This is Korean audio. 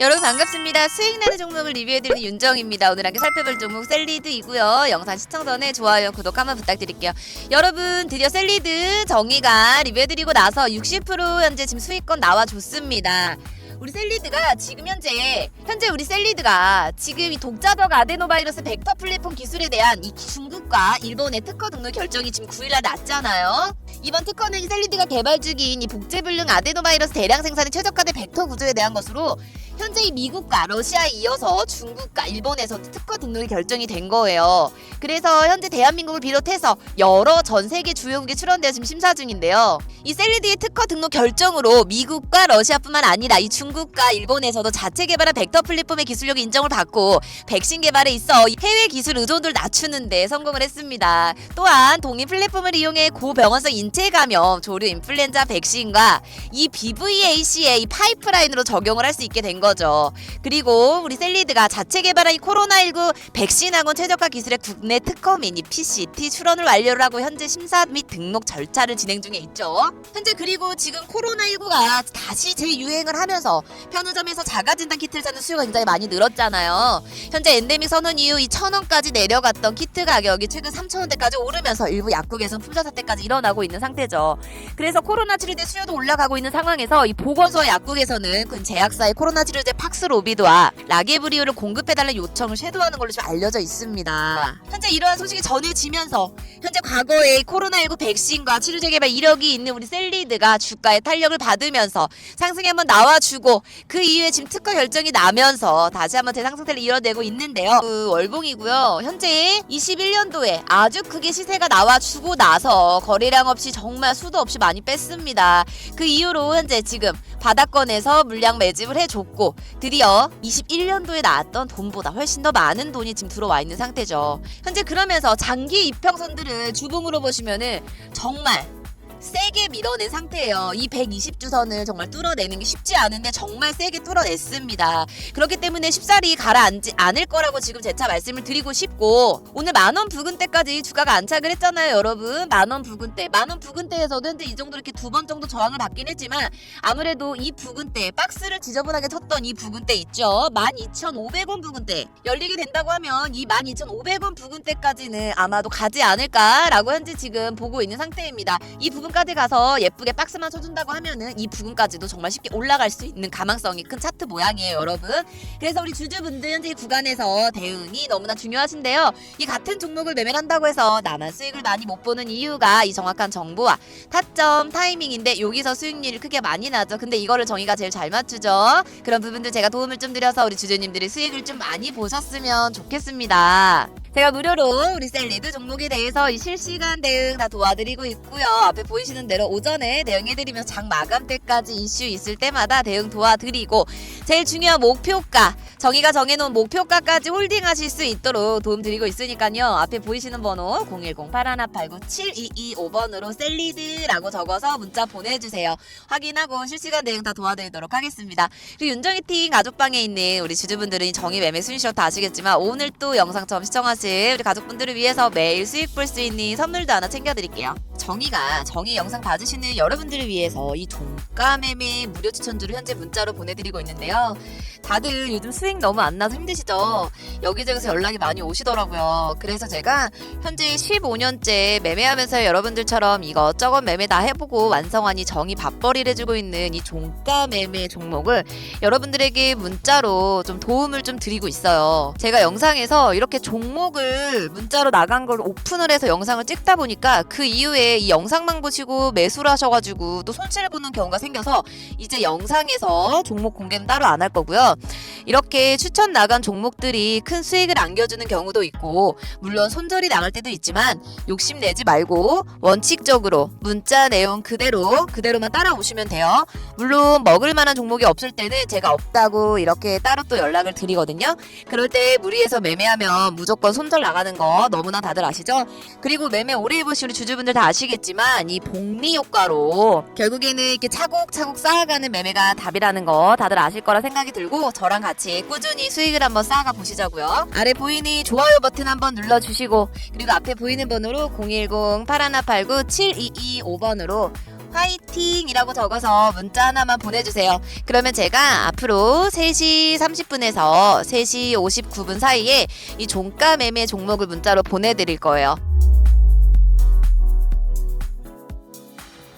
여러분 반갑습니다. 수익 나는 종목을 리뷰해드리는 윤정입니다. 오늘 함께 살펴볼 종목 셀리드이고요. 영상 시청 전에 좋아요, 구독 한번 부탁드릴게요. 여러분 드디어 셀리드 정의가 리뷰해드리고 나서 60% 현재 지금 수익권 나와줬습니다. 우리 셀리드가 지금 현재 현재 우리 셀리드가 지금 이 독자적 아데노바이러스 벡터 플랫폼 기술에 대한 이 중국과 일본의 특허 등록 결정이 지금 9일날 났잖아요. 이번 특허는 셀리드가 개발 중인 이 복제불능 아데노바이러스 대량 생산에 최적화된 벡터 구조에 대한 것으로 현재 이 미국과 러시아에 이어서 중국과 일본에서 특허 등록이 결정이 된 거예요. 그래서 현재 대한민국을 비롯해서 여러 전 세계 주요국이 출원되어 지금 심사 중인데요. 이 셀리드의 특허 등록 결정으로 미국과 러시아뿐만 아니라 이 중국과 일본에서도 자체 개발한 벡터 플랫폼의 기술력이 인정을 받고 백신 개발에 있어 이 해외 기술 의존도를 낮추는데 성공을 했습니다. 또한 동일 플랫폼을 이용해 고병원성 인체 감염, 조류 인플루엔자 백신과 이 BVAC의 이 파이프라인으로 적용을 할 수 있게 된 거 죠. 그리고 우리 셀리드가 자체 개발한 이 코로나19 백신학원 최적화 기술의 국내 특허 미니 PCT 출원을 완료를 하고 현재 심사 및 등록 절차를 진행 중에 있죠. 현재 그리고 지금 코로나19가 다시 재유행을 하면서 편의점에서 자가진단 키트를 찾는 수요가 굉장히 많이 늘었잖아요. 현재 엔데믹 선언 이후 이 천원까지 내려갔던 키트 가격이 최근 3천원대까지 오르면서 일부 약국에서 품절 사태까지 일어나고 있는 상태죠. 그래서 코로나 치료제 수요도 올라가고 있는 상황에서 이 보건소와 약국에서는 그 제약사의 코로나 치료제 팍스 로비드와 라게브리오를 공급해달라는 요청을 쇄도하는 걸로 좀 알려져 있습니다. 현재 이러한 소식이 전해지면서 현재 과거에 코로나19 백신과 치료제 개발 이력이 있는 우리 셀리드가 주가의 탄력을 받으면서 상승이 한번 나와주고 그 이후에 지금 특허 결정이 나면서 다시 한번 대상승세를 이뤄내고 있는데요. 그 월봉이고요. 현재 21년도에 아주 크게 시세가 나와주고 나서 거래량 없이 정말 수도 없이 많이 뺐습니다. 그 이후로 현재 지금 바닥권에서 물량 매집을 해줬고 드디어 21년도에 나왔던 돈보다 훨씬 더 많은 돈이 지금 들어와 있는 상태죠. 현재 그러면서 장기 이평선들을 주봉으로 보시면은 정말 세게 밀어낸 상태예요. 이 120주선을 정말 뚫어내는 게 쉽지 않은데 정말 세게 뚫어냈습니다. 그렇기 때문에 쉽사리 가라앉지 않을 거라고 지금 재차 말씀을 드리고 싶고 오늘 만원 부근대까지 주가가 안착을 했잖아요, 여러분. 만원 부근대. 만원 부근대에서도 현재 이 정도 이렇게 두 번 정도 저항을 받긴 했지만 아무래도 이 부근대 박스를 지저분하게 쳤던 이 부근대 있죠. 12,500원 부근대 열리게 된다고 하면 이 12,500원 부근대까지는 아마도 가지 않을까라고 현재 지금 보고 있는 상태입니다. 이 부분 까지 가서 예쁘게 박스만 쳐준다고 하면은 이 부분까지도 정말 쉽게 올라갈 수 있는 가망성이 큰 차트 모양이에요, 여러분. 그래서 우리 주주분들 이 구간에서 대응이 너무나 중요하신데요. 이 같은 종목을 매매를 한다고 해서 나만 수익을 많이 못 보는 이유가 이 정확한 정보와 타점 타이밍인데 여기서 수익률이 크게 많이 나죠. 근데 이거를 정의가 제일 잘 맞추죠. 그런 부분들 제가 도움을 좀 드려서 우리 주주님들이 수익을 좀 많이 보셨으면 좋겠습니다. 제가 무료로 우리 셀 리드 종목에 대해서 이 실시간 대응 다 도와드리고 있고요. 앞에 보이시는 대로 오전에 대응해드리며 장 마감 때까지 이슈 있을 때마다 대응 도와드리고 제일 중요한 목표가 정의가 정해놓은 목표가까지 홀딩하실 수 있도록 도움드리고 있으니까요. 앞에 보이시는 번호 010-8189-7225번으로 셀리드라고 적어서 문자 보내주세요. 확인하고 실시간 대응 다 도와드리도록 하겠습니다. 그리고 윤정이 팀 가족방에 있는 우리 주주분들은 이 정의 매매 순위셔 다 아시겠지만 오늘 또 영상 처음 시청하 실 우리 가족분들을 위해서 매일 수익 볼 수 있는 선물도 하나 챙겨드릴게요. 정의가 정의 영상 봐주시는 여러분들을 위해서 이 종가 매매 무료 추천주를 현재 문자로 보내드리고 있는데요. 다들 요즘 수익 너무 안 나서 힘드시죠? 여기저기서 연락이 많이 오시더라고요. 그래서 제가 현재 15년째 매매하면서 여러분들처럼 이것저것 매매 다 해보고 완성한 이 정의 밥벌이를 해주고 있는 이 종가 매매 종목을 여러분들에게 문자로 좀 도움을 좀 드리고 있어요. 제가 영상에서 이렇게 종목을 문자로 나간 걸 오픈을 해서 영상을 찍다 보니까 그 이후에 이 영상만 보시고 매수를 하셔가지고 또 손실을 보는 경우가 생겨서 이제 영상에서 종목 공개는 따로 안 할 거고요. 이렇게 추천 나간 종목들이 큰 수익을 안겨주는 경우도 있고 물론 손절이 나갈 때도 있지만 욕심내지 말고 원칙적으로 문자 내용 그대로 그대로만 따라오시면 돼요. 물론 먹을 만한 종목이 없을 때는 제가 없다고 이렇게 따로 또 연락을 드리거든요. 그럴 때 무리해서 매매하면 무조건 손절 나가는 거 너무나 다들 아시죠? 그리고 매매 오래 해보신 우리 주주분들 다 아시겠지만 이 복리 효과로 결국에는 이렇게 차곡차곡 쌓아가는 매매가 답이라는 거 다들 아실 거라 생각이 들고 저랑 같이 꾸준히 수익을 한번 쌓아가 보시자고요. 아래 보이는 좋아요 버튼 한번 눌러주시고 그리고 앞에 보이는 번호로 010-8189-7225번으로 화이팅이라고 적어서 문자 하나만 보내주세요. 그러면 제가 앞으로 3시 30분에서 3시 59분 사이에 이 종가 매매 종목을 문자로 보내드릴 거예요.